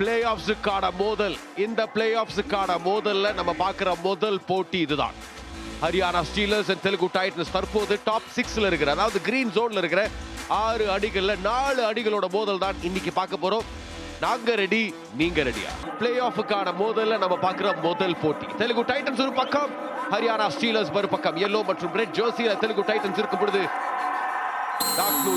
Play ஆஃப்ஸுக்கான மோதல். இந்த play ஆஃப்ஸுக்கான மோதல்ல நம்ம பார்க்குற முதல் போட்டி இதுதான். Haryana Steelers and Telugu Titans தற்போது டாப் சிக்ஸ்ல இருக்கிற அதாவது கிரீன் ஜோன்ல இருக்கிற ஆறு அடிகள்ல நாலு அடிகளோட மோதல் தான் இன்னைக்கு பார்க்க போறோம். நாங்க ரெடி நீங்க ரெடியா பிளே ஆஃபுக்கான மோதல்ல நம்ம பார்க்குற முதல் போட்டி. தெலுங்கு டைட்டன்ஸ் ஒரு பக்கம் ஹரியானா ஸ்டீலர்ஸ் மறுபக்கம். எல்லோ மற்றும் ரெட் ஜோசியில தெலுங்கு டைட்டன்ஸ் இருக்கும் பொழுது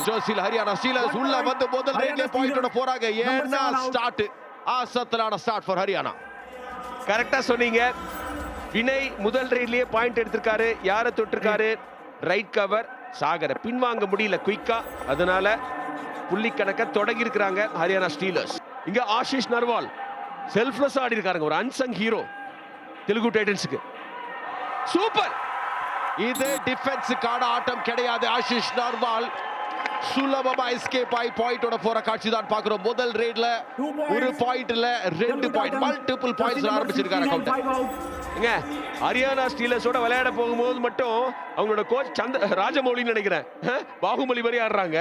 ஜெர்சியில் ஹரியானா ஸ்டீலர்ஸ் உள்ள வந்து முதல் ரேட்ல பாயிண்டோட போறாங்க. ஏன்னா ஸ்டார்ட் ஆசத்தலான ஸ்டார்ட் ஃபார் ஹரியானா. கரெக்டா சொன்னீங்க. வினய் முதல் ரைட்லயே பாயிண்ட் எடுத்திருக்காரு. யாரை தொட்டிருக்காரு? ரைட் கவர் சாகர பின்வாங்க முடியல குயிக்கா அதனால புள்ளி கணக்க தொடங்கி இருக்கிறாங்க ஹரியானா ஸ்டீலர்ஸ் இங்க ஆஷிஷ் நர்வால் செல்ஃப்லெஸ் ஆடி இருக்காருங்க. ஒரு அன்சங் ஹீரோ தெலுங்கு டைட்டன்ஸுக்கு சூப்பர் இது டிஃபென்ஸுக்கான ஆட்டம் கிடையாது ஆஷிஷ் நர்வால். சுலபமா எஸ்கேப் ஆகி பாயிண்டோட போற காட்சி தான் பாக்குறோம் முதல் ரேட்ல ஒரு பாயிண்ட்ல ரெண்டு பாயிண்ட் மல்டிபிள் பாயிண்ட்ஸ் ஆரம்பிச்சிருக்காரு கவுண்டர் ஹரியானா ஸ்டீலர்ஸோட விளையாட போகும்போது மட்டும் அவங்களோட கோச் சந்த ராஜமௌலின்னு நினைக்கிறேன். பாகுபலி மாதிரி ஆடுறாங்க.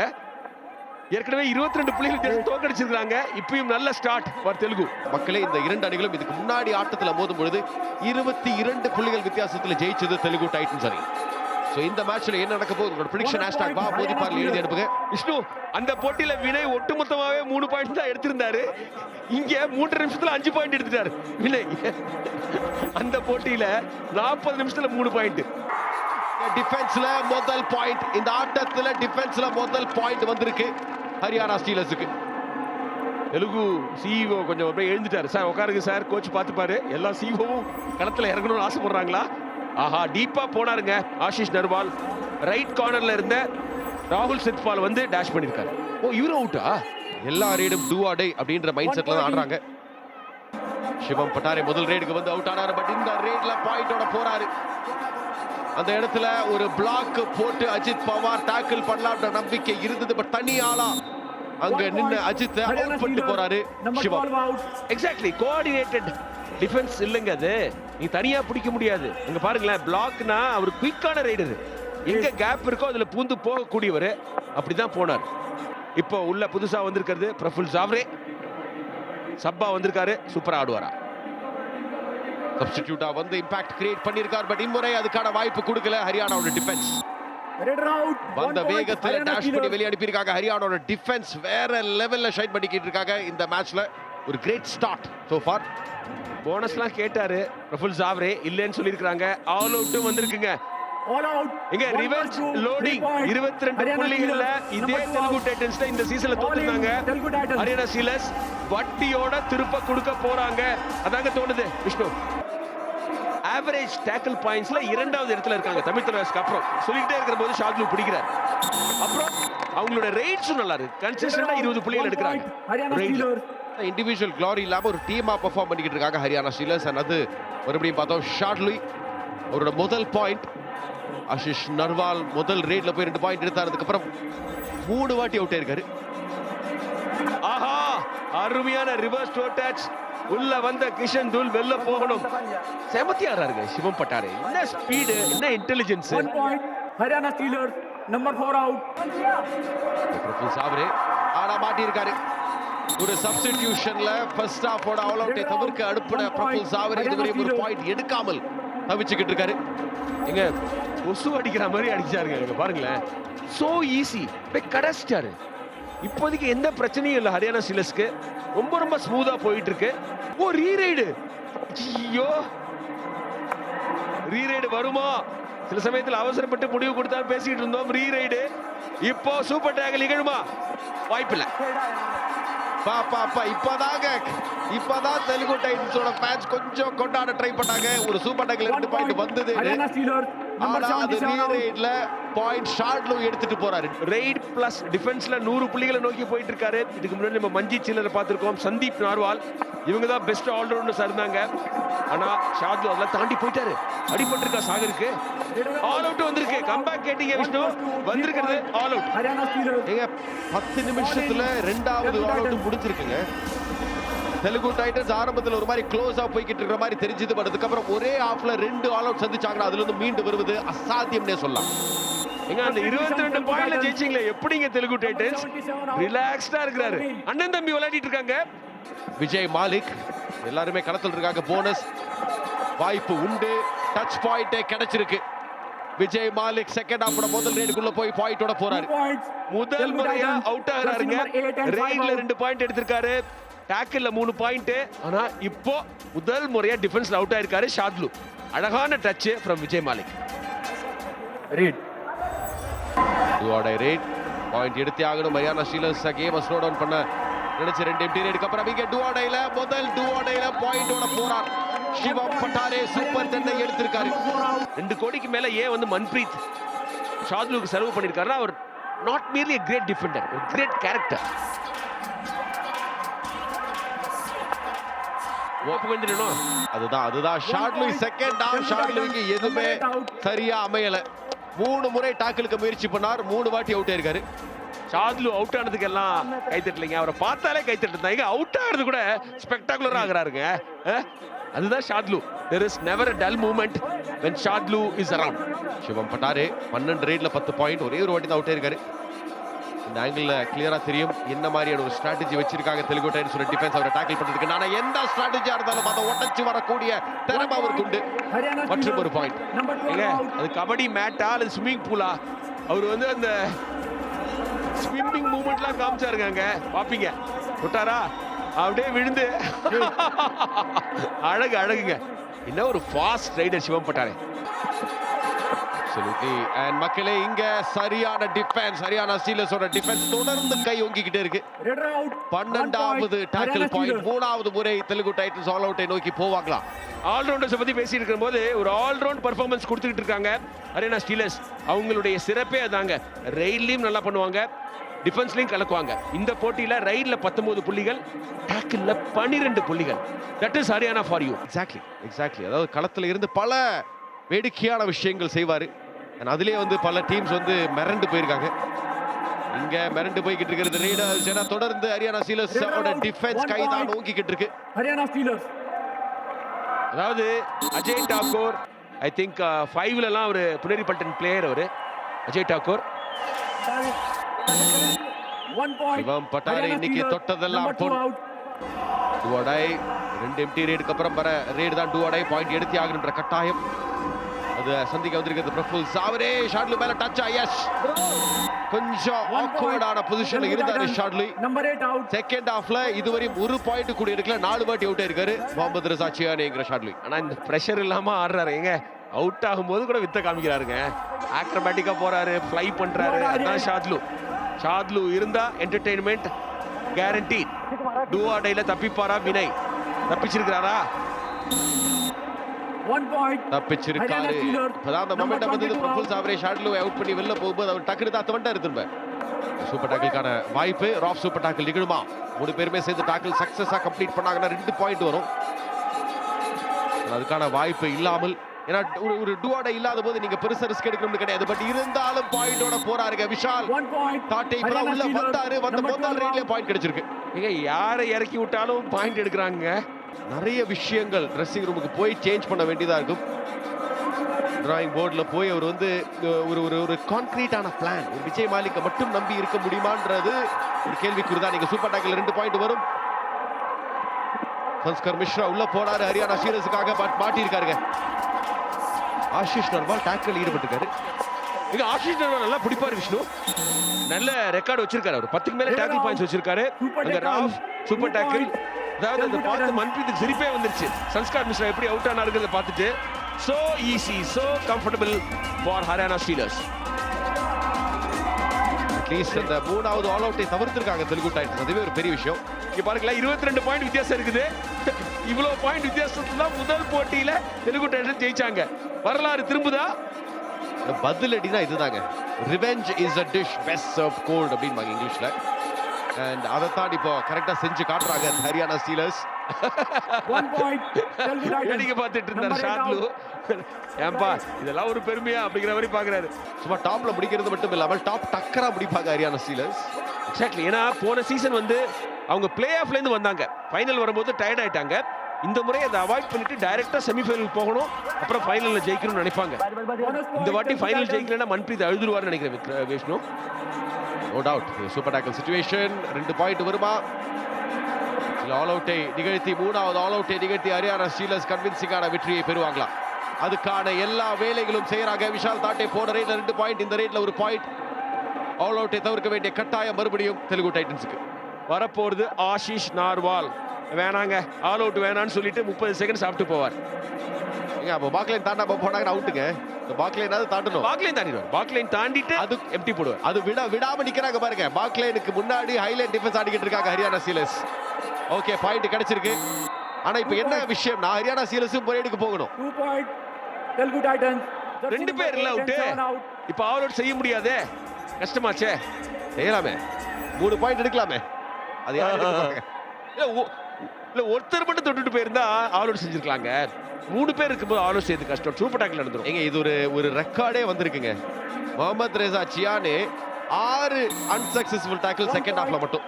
ஏற்கனவே 22 ரெண்டு புள்ளிகள் தோக்கடிச்சிருக்காங்க இப்பயும் நல்ல ஸ்டார்ட் ஃபார் தெலுங்கு. மக்களே இந்த இரண்டு அணிகளும் இதுக்கு முன்னாடி ஆட்டத்துல மோதும் பொழுது இருபத்தி இரண்டு புள்ளிகள் வித்தியாசத்துல ஜெயிச்சது தெலுங்கு டைட்டன்ஸ் அணி. சோ இந்த மேட்ச்ல என்ன நடக்க போகுது? உங்களோட ப்ரிடிக்ஷன் ஹேஷ்டாக் வா மோதி பார்ல எழுதி அனுப்புங்க. விஷ்ணு அந்த போட்டியில வினய் ஒட்டுமொத்தமாவே மூணு பாயிண்ட் தான் எடுத்திருந்தாரு. இங்க மூன்று நிமிஷத்துல அஞ்சு பாயிண்ட் எடுத்துட்டாரு. வினய் அந்த போட்டியில நாற்பது நிமிஷத்துல மூணு பாயிண்ட் டிஃபென்ஸ்ல முதல் பாயிண்ட் இந்த ஆட்டத்துல டிஃபென்ஸ்ல முதல் பாயிண்ட் வந்திருக்கு. ஹரியானா ஸ்டீலர்ஸுக்கு தெலுங்கு சிஇஓ கொஞ்சம் அப்படியே எழுந்துட்டாரு. சார் உட்காருங்க சார். கோச் பார்த்துப்பாரு. எல்லா சிஇஓவும் களத்துல இறங்கணும்னு ஆசைப்படுறாங்களா? ஆஹா டீப்பா போனாருங்க ஆஷிஷ் நர்வால். ரைட் கார்னர்ல இருந்த ராகுல் சித்பால் வந்து டேஷ் பண்ணிருக்காரு. ஓ இவரும் அவுட்டா எல்லா ரேடும் டூ ஆடை அப்படின்ற மைண்ட் செட்ல தான் ஆடுறாங்க. சிவம் பட்டாரே முதல் ரேடுக்கு வந்து அவுட் ஆனாரு பட் இந்த ரேட்ல பாயிண்டோட போறாரு. அந்த இடத்துல ஒரு பிளாக் போட்டு அஜித் பவார் டேக்கிள் பண்ணலாம்ன்ற நம்பிக்கை இருந்தது பட் தனி ஆளா அங்க நின்னு அஜித் அவுட் பண்ணிட்டு போறாரு சிவம். எக்ஸாக்ட்லி கோஆர்டினேட்டட் டிஃபென்ஸ் இல்லைங்க அது. நீ தனியா பிடிக்க முடியாது. அங்க பாருங்களேன் பிளாக்னா அவர் குயிக்கான ரைடர் எங்க கேப் இருக்கோ அதுல பூந்து போகக்கூடியவர் அப்படிதான் போனார். இப்போ உள்ள புதுசா வந்திருக்கிறது பிரஃபுல் ஜாவ்ரே. சப்பா வந்திருக்காரு சூப்பரா ஆடுவாரா? சப்ஸ்டிடியூட்டா வந்து இம்பாக்ட் கிரியேட் பண்ணிருக்கார் பட் இம்முறை அதுக்கான வாய்ப்பு கொடுக்கல. ஹரியானாவோட டிஃபென்ஸ் வந்த வேகத்துல டேஷ் பண்ணி வெளியே அனுப்பியிருக்காங்க ஹரியானாவோட டிஃபென்ஸ் வேற லெவல்ல ஷைன் பண்ணிக்கிட்டு இருக்காங்க இந்த மேட்ச்ல ஒரு கிரேட் ஸ்டார்ட் சோ ஃபார் போனஸ்லாம் கேட்டாரு. பிரஃபுல் ஜாவ்ரே இல்லைன்னு சொல்லியிருக்காங்க ஆல் அவுட்டும் வந்திருக்குங்க. ரிவர்ஸ் லோடிங் 22 ரெண்டு புள்ளிகள்ல இதே தெலுங்கு டைட்டன்ஸ்ல இந்த சீசன்ல தோத்துட்டாங்க. ஹரியானா சீலர்ஸ் வட்டியோட திருப்ப கொடுக்க போறாங்க. அதாங்க தோணுது விஷ்ணு. ஆவரேஜ் டேக்கிள் பாயிண்ட்ஸ்ல இரண்டாவது இடத்துல இருக்காங்க. தமிழ் அப்புறம். சொல்லிட்டே இருக்கிற போது பிடிக்கிறார். அப்புறம் அவங்களோட ரேட்ஸும் நல்லா இருக்கு. கன்சிஸ்டன்டா இருபது புள்ளிகள் எடுக்கிறாங்க. இண்டிவிஜுவல் க்ளாரி இல்லாம ஒரு டீமா பெர்ஃபார்ம் பண்ணிக்கிட்டு இருக்காங்க ஹரியானா ஸ்டீலர்ஸ் அண்ட் அது மறுபடியும் பார்த்தோம் ஷார்ட்லி அவரோட முதல் பாயிண்ட் ஆஷிஷ் நர்வால் முதல் ரேட்ல போய் ரெண்டு பாயிண்ட் எடுத்தார். அதுக்கப்புறம் மூணு வாட்டி அவுட் ஆயிருக்காரு. ஆஹா அருமையான ரிவர்ஸ் டோ டச் உள்ள வந்த கிஷன் தூள் வெளில போகணும். செமத்தி ஆடுறாருங்க சிவம் பட்டாரு. என்ன ஸ்பீடு என்ன intelligence Steelers, number four out. Praful Zaware. ஆனா மாட்டி இருக்காரு ஒரு சப்ஸ்டிடியூஷன்ல ஃபர்ஸ்ட் ஹாஃபோட ஆல் அவுட்டை தவிர்க்க அனுப்பின பிரபுல் சாவரே இதுவரை ஒரு பாயிண்ட் எடுக்காமல் தவிச்சுக்கிட்டு இருக்காரு. எங்க கொசு அடிக்கிற மாதிரி அடிச்சாருங்க இங்க பாருங்களேன். சோ ஈஸி போய் கடைச்சிட்டாரு. இப்போதைக்கு எந்த பிரச்சனையும் இல்லை ஹரியானா சிலஸ்க்கு ரொம்ப ரொம்ப ஸ்மூதா போயிட்டு இருக்கு ஓ ரீரைடு ஐயோ. ரீரைடு வருமா? சில சமயத்துல அவசரப்பட்டு முடிவு கொடுத்தா பேசிட்டு இருந்தோம் ரீரைடு இப்போ சூப்பர் டேகல் நிகழுமா? வாய்ப்பில்லை. பா பா பா இப்பதான் தெலுங்கு டைட்டன்ஸோட ஃபேன்ஸ் கொஞ்சம் கொண்டாட ட்ரை பண்ணாங்க. ஒரு சூப்பர் டேக்கில் ரெண்டு பாயிண்ட் வந்தது. ஆனா அது 77 out. ரீரைட்ல பாயிண்ட் ஷார்ட்லோ எடுத்துட்டு போறாரு. ரெய்ட் பிளஸ் டிஃபென்ஸ்ல நூறு புள்ளிகளை நோக்கி போயிட்டு இருக்காரு இதுக்கு முன்னாடி நம்ம மஞ்சி சில்லரை பார்த்திருக்கோம். சந்தீப் நார்வால். இவங்க தான் பெஸ்ட் ஆல்ரவுண்டர்ஸ் இருந்தாங்க ஆனா ஷாது அதெல்லாம் தாண்டி போயிட்டாரு. அடிபட்டிருக்கா சாகருக்கு? ஆல் அவுட் வந்திருக்கு. கம்பேக் கேட்டீங்க விஷ்ணு. வந்திருக்கிறது ஆல் அவுட் ஏங்க பத்து நிமிஷத்துல ரெண்டாவது ஆல் அவுட் முடிஞ்சிருக்குங்க. தெலுங்கு டைட்டன்ஸ் ஆரம்பத்துல ஒரு மாதிரி க்ளோஸா போய்கிட்டு இருக்கிற மாதிரி தெரிஞ்சது பட் அதுக்கப்புறம் ஒரே ஆஃப்ல ரெண்டு ஆல் அவுட் சந்திச்சாங்கன்னா அதுல இருந்து மீண்டு வருவது அசாத்தியம்னே சொல்லலாம். அந்த 22 ரெண்டு பாயிண்ட்ல ஜெயிச்சீங்களே எப்படிங்க தெலுங்கு டைட்டன்ஸ்? ரிலாக்ஸ்டா இருக்கிறாரு. அண்ணன் தம்பி விளையாடிட்டு இருக்காங்க. விஜய் மாலிக் எல்லாருமே களத்தில் இருக்காங்க போனஸ் வாய்ப்பு உண்டு. டச் பாயிண்ட் கிடைச்சிருக்கு. விஜய் மாலிக் செகண்ட் ஹாஃப் முதல் ரேடுக்குள்ள போய் பாயிண்டோட போறாரு. முதல் முறையா அவுட் ஆகுறாருங்க. Out. ரெண்டு பாயிண்ட் எடுத்திருக்காரு. டாக்கிள்ல மூணு பாயிண்ட் ஆனா இப்போ முதல் முறையா டிஃபென்ஸ்ல அவுட் ஆயிருக்காரு ஷாத்லு. அழகான டச் ஃப்ரம் விஜய் மாலிக். டுவாடை ரேட் பாயிண்ட் எடுத்தே ஆகணும். Haryana Steelers game slow down பண்ண நினைச்ச ரெண்டு எம்டி ரேடுக்கு அப்புறம் இங்க டுவாடைல முதல் டுவாடைல பாயிண்டோட போறார் சிவம் பட்டாரே சூப்பர் டென்னை எடுத்திருக்காரு. ரெண்டு கோடிக்கு மேல ஏன் வந்து மன்பிரீத். ஷாத்லுக்கு செலவு பண்ணிருக்காருன்னா அவர் not merely great defender great character கொஞ்சம் அதுதான் அதுதான். ஷாட்லு செகண்ட் டவுன் ஷாட்லுக்கு எதுவுமே சரியா அமையல. மூணு முறை டாக்கிளுக்கு முயற்சி பண்ணார். மூணு வாட்டி அவுட் ஆயிருக்காரு. ஷாத்லு அவுட் ஆனதுக்கு எல்லாம் கை தட்டலைங்க அவரை பார்த்தாலே கை தட்டுறாங்க அவுட் ஆகிறது கூட ஸ்பெக்டாகுலர் ஆகுறாருங்க? அதுதான் Shadloui there is never a dull moment when Shadloui is around Shivam Patare பன்னெண்டு ரேட்ல பத்து பாயிண்ட் ஒரே ஒரு வாட்டி தான் அவுட் ஆயிருக்காரு. இந்த ஆங்கிள் கிளியரா தெரியும். என்ன மாதிரியான ஒரு ஸ்ட்ராட்டஜி வச்சிருக்காங்க தெலுங்கு டைன்ஸ் டிஃபென்ஸ் அவரை டாக்கிள் பண்றதுக்கு. ஆனா எந்த ஸ்ட்ராட்டஜியா இருந்தாலும் அதை உடைச்சு வரக்கூடிய திறமை அவருக்கு உண்டு. மற்றும் ஒரு பாயிண்ட் Number 12 ஏங்க out. அது கபடி மேட்டா அல்லது ஸ்விம்மிங் பூலா அவர் வந்து அந்த ஸ்விம்மிங் மூமெண்ட்லாம் காமிச்சாருங்க அங்க. பாப்பீங்க. விட்டாரா? அப்படியே விழுந்து. அழகு அழகுங்க. என்ன ஒரு fast raider Shivam Patare. Absolutely. And மக்களே இங்க சரியான டிஃபென்ஸ் சரியான ஸ்டீலர்ஸோட டிஃபென்ஸ் தொடர்ந்து கை ஓங்கிக்கிட்டே இருக்கு. பன்னெண்டாவது. Tackle point. மூணாவது முறை தெலுங்கு டைட்டன்ஸ் ஆல் அவுட்டை நோக்கி போவாங்களா ஆல்ரவுண்டர்ஸை பத்தி பேசிட்டு இருக்கும்போது ஒரு ஆல்ரவுண்ட் பர்ஃபார்மன்ஸ் கொடுத்துக்கிட்டு இருக்காங்க. அரேனா ஸ்டீலர்ஸ் அவங்களுடைய சிறப்பே அதாங்க. ரெயில்லையும் நல்லா பண்ணுவாங்க. டிஃபென்ஸ்லையும் கலக்குவாங்க. இந்த போட்டியில ரயில்ல 19 புள்ளிகள் டாக்கிள்ல 12 புள்ளிகள். That is Haryana for you exactly exactly அதாவது களத்துல இருந்து பல வேடிக்கையான விஷயங்கள் செய்வாரு. அதுலயே வந்து பல டீம்ஸ் வந்து மிரண்டு போயிருக்காங்க. இங்க மிரண்டு போய்கிட்டு இருக்கிறது ரீடர்ஸ் ஏன்னா தொடர்ந்து ஹரியானா ஸ்டீலர்ஸ் டிஃபென்ஸ் கை தான் ஓங்கிக்கிட்டு இருக்கு. Haryana Steelers. அதாவது அஜய் டாக்கூர் ஐ திங்க் ஃபைவ்லலாம் அவர் புனேரி பல்டன் பிளேயர் அவர். அஜய் டாக்கூர். சிவம் பட்டாரி இன்னைக்கு தொட்டதெல்லாம் out. டுவடை ரெண்டு எம்டி ரேடுக்கு அப்புறம் வர ரேடு தான் டுவடை பாயிண்ட் எடுத்து ஆகணுன்ற கட்டாயம். அது சந்திக்க வந்திருக்கிறது பிரஃபுல் சாவரே. ஷாட்லு மேல டச் எஸ் கொஞ்சம். ஆக்வர்டான பொசிஷன்ல இருந்தாரு Shadloui. Number eight out. Second ஹாஃப்ல இதுவரை ஒரு பாயிண்ட் கூட எடுக்கல. நாலு வாட்டி அவுட் ஆயிருக்காரு. முகமது ரசா சியானேங்கிற ஷாட்லி. ஆனா இந்த ப்ரெஷர் இல்லாம ஆடுறாரு. ஏங்க அவுட் ஆகும்போது கூட வித்த காமிக்கிறாருங்க. ஆக்ரோபேட்டிக்கா போறாரு ஃப்ளை பண்றாரு. அதான் ஷாத்லு ஷாத்லு இருந்தா என்டர்டெயின்மெண்ட் கேரண்டி டூஆடைல தப்பிப்பாரா வினய்? தப்பிச்சிருக்கிறாரா. தப்பிச்சிருக்காரு. இப்பதான் அந்த மொமெண்டம் வந்து 22 பிரஃபுல் சாவரே ஷாட்லு அவுட் பண்ணி வெளில போகும்போது அவர் டக்குனு தான் வந்துட்டாரு திரும்ப சூப்பர் டாக்கிள்கான வாய்ப்பு. ராஃப் சூப்பர் டாக்கிள் நிகழுமா? மூணு பேருமே சேர்ந்து டாக்கிள் சக்சஸா கம்ப்ளீட் பண்ணாங்கன்னா ரெண்டு பாயிண்ட் வரும். அதுக்கான வாய்ப்பு இல்லாமல் ஏன்னா ஒரு ஒரு டூஆட இல்லாத போது நீங்க பெருசா ரிஸ்க் எடுக்கணும்னு கிடையாது. பட் இருந்தாலும் பாயிண்டோட போறாருங்க விஷால். தாட்டை இப்பதான் உள்ள வந்தாரு. வந்த முதல் 12 ரேட்லயே. பாயிண்ட் கிடைச்சிருக்கு. ஏங்க யாரை இறக்கி விட்டாலும் பாயிண்ட் எடுக்கிறாங்க? நிறைய விஷயங்கள் ட்ரெஸ்ஸிங் ரூமுக்கு போய் சேஞ்ச் பண்ண வேண்டியதா இருக்கும். டிராயிங் போர்டில் போய் அவர் வந்து ஒரு ஒரு ஒரு கான்கிரீட்டான பிளான் ஒரு விஜய் மாலிக்கை மட்டும் நம்பி இருக்க முடியுமான்றது ஒரு கேள்விக்குறிதான் நீங்க சூப்பர் டாக்கில் ரெண்டு பாயிண்ட் வரும். சன்ஸ்கர் மிஸ்ரா உள்ள போனாரு ஹரியானா சீரஸுக்காக பட் மாட்டியிருக்காருங்க. ஆஷிஷ் நர்வால் டாக்கில் ஈடுபட்டிருக்காரு. இங்க ஆஷிஷ் நர்வால் நல்லா பிடிப்பாரு விஷ்ணு. நல்ல ரெக்கார்டு வச்சிருக்காரு அவர். பத்துக்கு மேல டேக்கிள் பாயிண்ட்ஸ் வச்சிருக்காரு. அங்க. Rao super tackle. அதாவது Telugu பார்த்து. மன்பிரீத்துக்கு சிரிப்பே வந்துருச்சு. சன்ஸ்கார் மிஸ்ரா எப்படி அவுட் ஆனாருங்கிறத பார்த்துட்டு so easy so comfortable for Haryana Steelers at least அந்த மூணாவது ஆல் அவுட்டை தவிர்த்திருக்காங்க தெலுங்கு டைட்டன்ஸ் அதுவே ஒரு பெரிய விஷயம். இங்க பாருங்களேன் 22 ரெண்டு பாயிண்ட் வித்தியாசம் இருக்குது. இவ்வளவு பாயிண்ட் வித்தியாசத்துல தான் முதல் போட்டியில தெலுங்கு டைட்டன்ஸ் ஜெயிச்சாங்க. வரலாறு திரும்புதா? இந்த பதில் அடினா இதுதாங்க. Revenge is a dish best serve cold அப்படிம்பாங்க இங்கிலீஷ்ல. அண்ட் அதை தான் இப்போ கரெக்டா செஞ்சு காட்டுறாங்க ஹரியானா ஸ்டீலர்ஸ். வேடிக்கை பார்த்துட்டு இருந்தார் out. ஏன்பா இதெல்லாம் ஒரு பெருமையா அப்படிங்கிற மாதிரி பாக்குறாரு சும்மா டாப்ல முடிக்கிறது மட்டும் இல்லாமல் டாப் டக்கரா முடிப்பாங்க ஹரியானா ஸ்டீலர்ஸ் எக்ஸாக்ட்லி ஏன்னா போன சீசன் வந்து அவங்க பிளே ஆஃப்ல இருந்து வந்தாங்க. ஃபைனல் வரும்போது டயர்ட் ஆயிட்டாங்க. இந்த முறை அதை அவாய்ட் பண்ணிட்டு டைரக்டா செமிஃபைனல் போகணும். அப்புறம் ஃபைனல்ல ஜெயிக்கணும்னு நினைப்பாங்க. இந்த வாட்டி ஃபைனல் ஜெயிக்கலன்னா மன்பிரீத் அழுதுருவார்னு நினைக்கிறேன் Vishnu. No doubt super tackle situation ரெண்டு பாயிண்ட் வருமா? ஆல் அவுட்டை நிகழ்த்தி மூணாவது ஆல் அவுட்டை நிகழ்த்தி ஹரியானா ஸ்டீலர்ஸ் கன்வின்சிங்கான வெற்றியை பெறுவாங்களா? அதுக்கான எல்லா வேலைகளும் செய்யறாங்க. விஷால் தாட்டே போன ரேட்ல ரெண்டு பாயிண்ட் இந்த ரேட்ல ஒரு பாயிண்ட் ஆல் அவுட்டை தவிர்க்க வேண்டிய கட்டாயம் மறுபடியும் தெலுங்கு டைட்டன்ஸுக்கு வரப்போறது ஆஷிஷ் நார்வால். வேணாங்க. ஆல் அவுட் வேணான்னு சொல்லிட்டு முப்பது செகண்ட் சாப்பிட்டு போவார். ஏங்க அப்போ பாக்லைன் தாண்டாம போனாங்கன்னா அவுட்டுங்க இந்த பாக்லைனாவது தாண்டணும். பாக்லைன் தாண்டிடுவார். பாக்லைன் தாண்டிட்டு அது எம்டி போடுவார். அது விட விடாம நிக்கிறாங்க பாருங்க. பாக்லைனுக்கு முன்னாடி ஹைலைட் டிஃபென்ஸ் ஆடிக்கிட்டு இருக்காங்க ஹரியானா சீலர்ஸ் ஓகே பாயிண்ட் கிடைச்சிருக்கு. ஆனா இப்போ என்ன விஷயம் நான் ஹரியானா சீலர்ஸும் பரேடுக்கு போகணும். Titans. Jersey ரெண்டு பேர் இல்ல out. இப்ப ஆல் அவுட் செய்ய முடியாதே. கஷ்டமாச்சே. செய்யலாமே. மூணு பாயிண்ட் எடுக்கலாமே. அது யார்? இல்ல ஒருத்தர் மட்டும் தொட்டுட்டு போயிருந்தா ஆல் அவுட் செஞ்சிருக்கலாங்க. மூணு பேர் இருக்கும்போது ஆல் அவுட் செய்யறது கஷ்டம். சூப்பர் டாக்கில் நடந்துரும். ஏங்க இது ஒரு ஒரு ரெக்கார்டே வந்திருக்குங்க. முகமது ரெசா சியானே ஆறு அன்சக்சஸ்ஃபுல் டாக்கிள் செகண்ட் ஹாஃப்ல மட்டும்.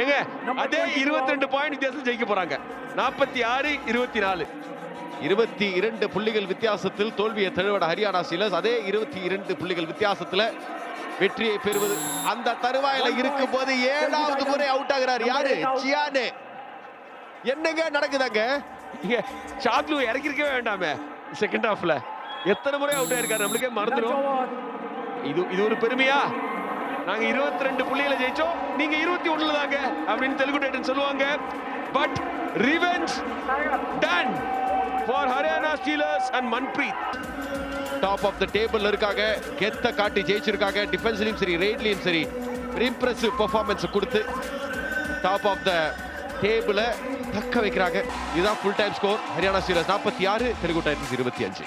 ஏங்க Number அதே 22 இருபத்தி ரெண்டு பாயிண்ட் வித்தியாசம் ஜெயிக்க போறாங்க. நாற்பத்தி ஆறு இருபத்தி நாலு இருபத்தி இரண்டு புள்ளிகள் வித்தியாசத்தில் தோல்வியை தழுவட ஹரியானா சீலர்ஸ் அதே இருபத்தி இரண்டு புள்ளிகள் வித்தியாசத்துல வெற்றியை பெறுவது அந்த தருவாயில இருக்கும் போது ஏழாவது முறை அவுட் ஆகிறார். யாரு? சியானே என்னங்க நடக்குதாங்க? ஷாக்லு இறக்கிருக்கவே வேண்டாமே. செகண்ட் ஹாஃப்ல எத்தனை முறை அவுட் ஆயிருக்காரு? நம்மளுக்கே மறந்துடும். இது இது ஒரு பெருமையா? நாங்க இருபத்தி ரெண்டு புள்ளிகளை ஜெயிச்சோம். நீங்க இருபத்தி ஒண்ணுல தாங்க அப்படின்னு தெலுங்கு டைட்டன் சொல்லுவாங்க. But revenge done for Haryana Steelers and Manpreet top of the table இருக்காங்க. கெத்த காட்டி ஜெயிச்சிருக்காங்க. டிஃபென்ஸ்லையும் சரி ரெய்ட்லயும் சரி இம்ப்ரெசிவ் பர்ஃபார்மன்ஸ் கொடுத்து டாப் ஆஃப் த டேபிளை தக்க வைக்கிறாங்க. இதுதான் ஃபுல் டைம் ஸ்கோர் ஹரியானா சீரஸ் நாற்பத்தி ஆறு தெலுங்கு டைட்டன்ஸ் இருபத்தி அஞ்சு.